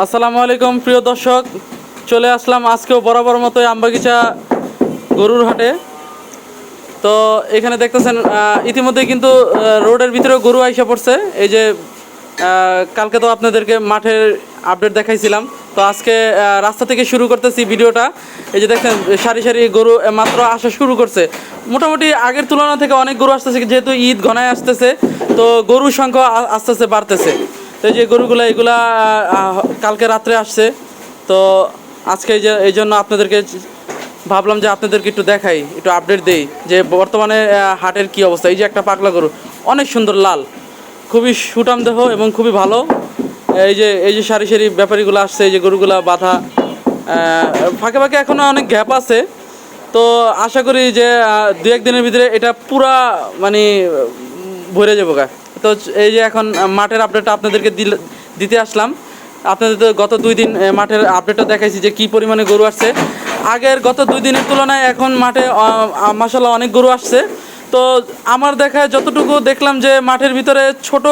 আসসালামু আলাইকুম, প্রিয় দর্শক। চলে আসলাম আজকেও বরাবর মতোই আমবাগিচা গরুর হাটে। তো এখানে দেখতেছেন ইতিমধ্যে কিন্তু রোডের ভিতরে গরু আইসা পড়ছে। এই যে কালকে তো আপনাদেরকে মাঠের আপডেট দেখাইছিলাম। তো আজকে রাস্তা থেকে শুরু করতেছি ভিডিওটা। এই যে দেখেন সারি সারি গরু মাত্র আসা শুরু করছে। মোটামুটি আগের তুলনা থেকে অনেক গরু আসতেছে, যেহেতু ঈদ ঘনায় আসতেছে, তো গরুর সংখ্যা আস্তে আস্তে বাড়তেছে। তো এই যে গরুগুলো, এগুলা কালকে রাত্রে আসছে। তো আজকে যে, এই জন্য আপনাদেরকে ভাবলাম যে আপনাদেরকে একটু দেখাই, একটু আপডেট দেই যে বর্তমানে হাটের কি অবস্থা। এই যে একটা পাগলা গরু, অনেক সুন্দর লাল, খুবই সুটাম দেহ এবং খুবই ভালো। এই যে এই যে সারি সারি ব্যাপারীগুলো আসছে, এই যে গরুগুলা বাধা ফাঁকে ফাঁকে এখনও অনেক গ্যাপ আছে। তো আশা করি যে দু একদিনের ভিতরে এটা পুরা মানে ভরে যাব গা। তো এই যে এখন মাঠের আপডেটটা আপনাদেরকে দিতে আসলাম। আপনাদের তো গত দুই দিন মাঠের আপডেটটা দেখাইছি যে কি পরিমাণে গরু আসছে। আগের গত দুই দিনের তুলনায় এখন মাঠে মাসাল্লাহ অনেক গরু আসছে। তো আমার দেখায় যতটুকু দেখলাম যে মাঠের ভিতরে ছোট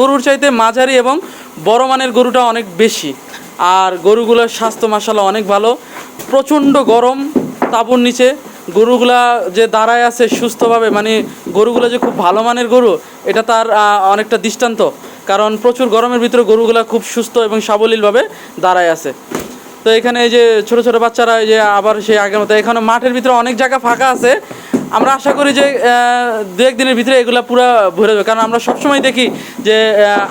গরুর চাইতে মাঝারি এবং বড় মানের গরুটা অনেক বেশি। আর গরুগুলোর স্বাস্থ্য মাসাল্লাহ অনেক ভালো। প্রচণ্ড গরম তাবুর নিচে গরুগুলা যে দাঁড়ায় আছে সুস্থভাবে মানে গরুগুলো যে খুব ভালো মানের গরু, এটা তার অনেকটা দৃষ্টান্ত। কারণ প্রচুর গরমের ভিতরে গরুগুলা খুব সুস্থ এবং সাবলীলভাবে দাঁড়ায় আছে। তো এখানে এই যে ছোট ছোট বাচ্চারা, এই যে আবার সেই আগের মতো, এখানে মাঠের ভিতরে অনেক জায়গা ফাঁকা আছে। আমরা আশা করি যে দু একদিনের ভিতরে এগুলা পুরো ভরে যাবে। কারণ আমরা সবসময় দেখি যে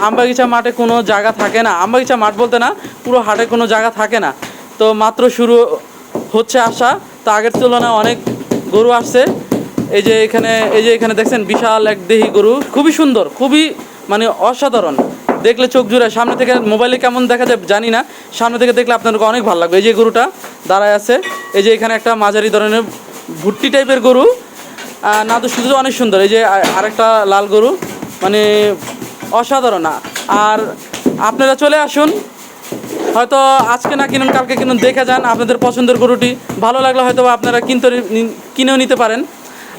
আমবাগিচা মাঠে কোনো জায়গা থাকে না। আমবাগিচা মাঠ বলতে না, পুরো হাটে কোনো জায়গা থাকে না। তো মাত্র শুরু হচ্ছে আসা তো আগের তুলনায় অনেক গরু আসছে। এই যে এখানে, এই যে এখানে দেখছেন বিশাল এক দেহি গরু। খুবই সুন্দর, খুবই মানে অসাধারণ। দেখলে চোখ জুড়ে, সামনে থেকে মোবাইলে কেমন দেখা যায় জানি না। সামনে থেকে দেখলে আপনাদেরকে অনেক ভালো লাগবে। এই যে গরুটা দাঁড়ায় আছে, এই যে এখানে একটা মাঝারি ধরনের ভুট্টি টাইপের গরু। না তো শুধু অনেক সুন্দর। এই যে আরেকটা লাল গরু। মানে অসাধারণ। আর আপনারা চলে আসুন হয়তো আজকে না কিনুন, কালকে কিনুন, দেখে যান আপনাদের পছন্দের গরুটি। ভালো লাগলে হয়তো আপনারা কিনতে কিনেও নিতে পারেন।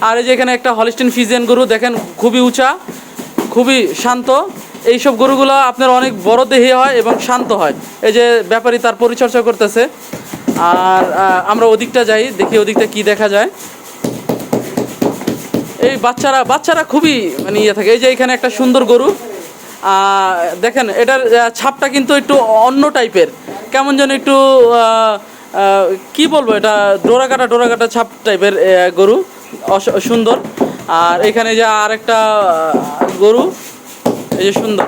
আর এই যে এখানে একটা হলিস্টিন ফিজিয়ান গরু, দেখেন খুবই উঁচা, খুবই শান্ত। এইসব গরুগুলো আপনার অনেক বড় দেহে হয় এবং শান্ত হয়। এই যে ব্যাপারী তার পরিচর্যা করতেছে। আর আমরা ওদিকটা যাই, দেখি ওদিকটা কি দেখা যায়। এই বাচ্চারা বাচ্চারা খুবই মানে ইয়ে থাকে। এই যে এখানে একটা সুন্দর গরু। দেখেন এটার ছাপটা কিন্তু একটু অন্য টাইপের। কেমন যেন একটু কি বলব এটা ডোরা কাটা ডোরা কাটা ছাপ টাইপের গরু সুন্দর। আর এখানে যে আরেকটা গরু এই যে সুন্দর।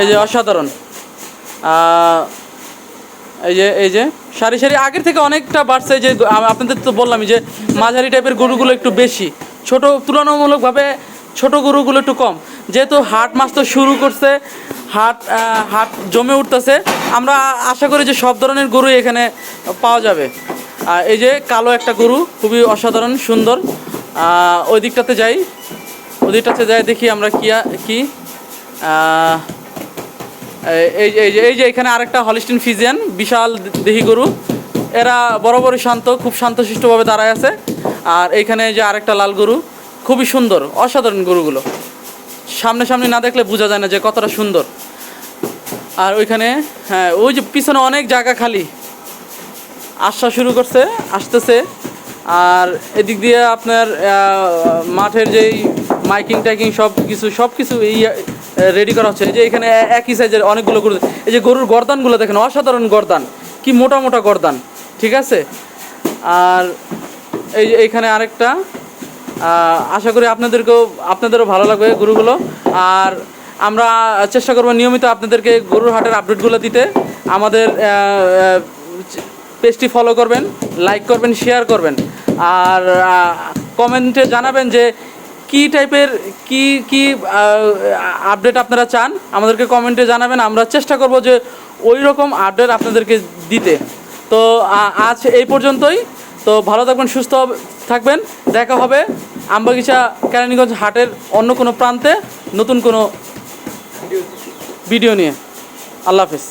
এই যে অসাধারণ। এই যে এই যে সারি সারি আগের থেকে অনেকটা বাড়ছে যে আপনাদের তো বললামই যে মাঝারি টাইপের গরুগুলো একটু বেশি। ছোট তুলনামূলকভাবে ছোট গরুগুলো একটু কম। যেহেতু হাট মাস তো শুরু করছে, হাট হাট জমে উঠতেছে, আমরা আশা করি যে সব ধরনের গরু এখানে পাওয়া যাবে। আর এই যে কালো একটা গরু, খুবই অসাধারণ, সুন্দর। ওই দিকটাতে যাই। ওই দিকটাতে যাই, দেখি আমরা কি কি। এই- যে, এই যে এখানে আরেকটা হলিস্টিন ফিজিয়ান, বিশাল দেহি গরু। এরা বরাবরই শান্ত, খুব শান্তশিষ্টভাবে দাঁড়ায় আছে। আর এইখানে যে আরেকটা লাল গরু। খুবই সুন্দর, অসাধারণ গরুগুলো। সামনে সামনে না দেখলে বোঝা যায় না যে কতটা সুন্দর। আর ওইখানে হ্যাঁ ওই যে পিছনে অনেক জায়গা খালি। আসা শুরু করছে, আসতেছে। আর এদিক দিয়ে আপনার মাঠের যেই মাইকিং টাইকিং সব কিছু সব কিছু এই রেডি করা হচ্ছে। এই যে এখানে একই সাইজের অনেকগুলো গরু এই যে গরুর গর্দানগুলো দেখেন, অসাধারণ গর্দান। কি মোটা মোটা গর্দান, ঠিক আছে? আর এই এইখানে আরেকটা আশা করি আপনাদেরকেও, আপনাদেরও ভালো লাগবে গরুগুলো। আর আমরা চেষ্টা করব নিয়মিত আপনাদেরকে গরুর হাটের আপডেটগুলো দিতে। আমাদের পেজটি ফলো করবেন লাইক করবেন শেয়ার করবেন। আর কমেন্টে জানাবেন যে কি টাইপের কি কি আপডেট আপনারা চান। আমাদেরকে কমেন্টে জানাবেন, আমরা চেষ্টা করব যে ওই রকম আপডেট আপনাদেরকে দিতে। তো আজ এই পর্যন্তই। তো ভালো থাকবেন, সুস্থ থাকবেন। দেখা হবে আমবাগিচা কেরানীগঞ্জ হাটের অন্য কোনো প্রান্তে নতুন কোনো ভিডিও নিয়ে। আল্লাহ হাফিজ।